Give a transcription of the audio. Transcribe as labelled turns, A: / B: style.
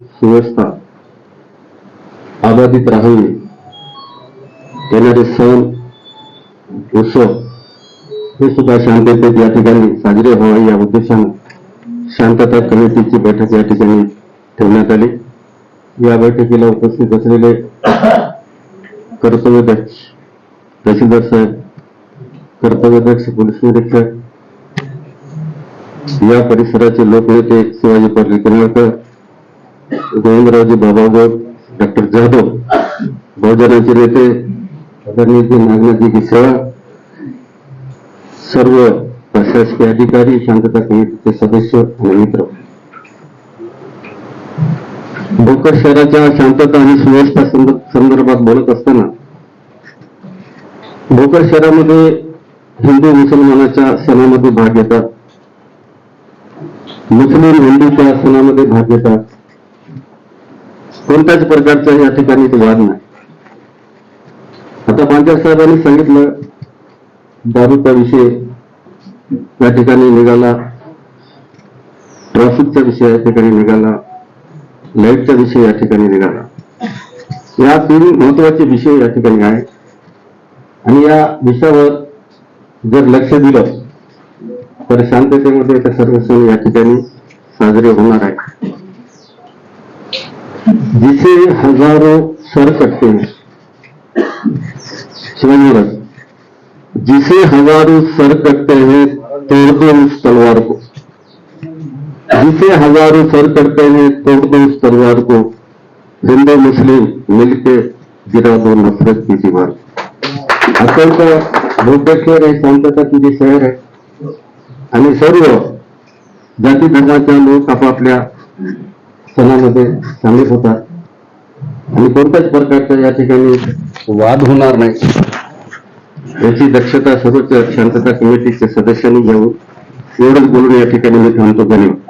A: सुव्यवस्था अबाधित राहावी येणारे सण उत्सव हे सुद्धा शांततेत या ठिकाणी साजरे व्हावे या उद्देशानं शांतता कमिटीची बैठक या ठिकाणी ठेवण्यात आली. या बैठकीला उपस्थित असलेले कर्तव्यध्यक्ष तहसीलदार साहेब कर्तव्यदक्ष पोलीस निरीक्षक या परिसराचे लोकनेते शिवाजी पाटील किनवळकर गोविंदरावजी बाबागोड डॉक्टर जाधव बहुजनाचे नेते आदरणीय श्री नागनाथजी किसेवा सर्व प्रशासकीय अधिकारी, शांतता समितीचे सदस्य मित्र। भोकर शहराच्या शांतता आणि सुव्यवस्था संद- संदर्भात बोलत असताना, भोकर शहरामध्ये हिंदू, मुसलमानाच्या सणामध्ये भाग घेतात. मुस्लिम हिंदू हिंदूच्या सणामध्ये भाग घेतात. कोणत्याच प्रकारचा या ठिकाणी तो वाद नाही. आता पांचाळ साहेबांनी सांगितलं दारूचा विषय या ठिकाणी निघाला ट्रॅफिकचा विषय या ठिकाणी निघाला लाईटचा विषय या ठिकाणी निघाला. या तीन महत्त्वाचे विषय या ठिकाणी आहेत. आणि या विषयावर जर लक्ष दिलं तर शांततेमध्ये त्या सर्व सण या ठिकाणी साजरे होणार आहे जिसे हजारों सर कटते हैं शिवाजी महाराज जिसे हजारों सर कटते हैं तोड़ दो उस तलवार को. जिसे हजारों सर कटते हैं तोड़ दो उस तलवार को हिंदू मुस्लिम मिलके गिरा दो नफरत की दीवार. अत्यंत भूपेश्वर हे शांतताची जे शहर आहे आणि सर्व जाती धर्माच्या लोक आपापल्या सणामध्ये सामील होतात? आणि कोणत्याच प्रकारचा या ठिकाणी वाद होणार नाही. याची दक्षता सर्वोच्च शांतता कमिटीच्या सदस्यांनी घेऊन एवढंच बोलून या ठिकाणी मी थांबतो. धन्यवाद.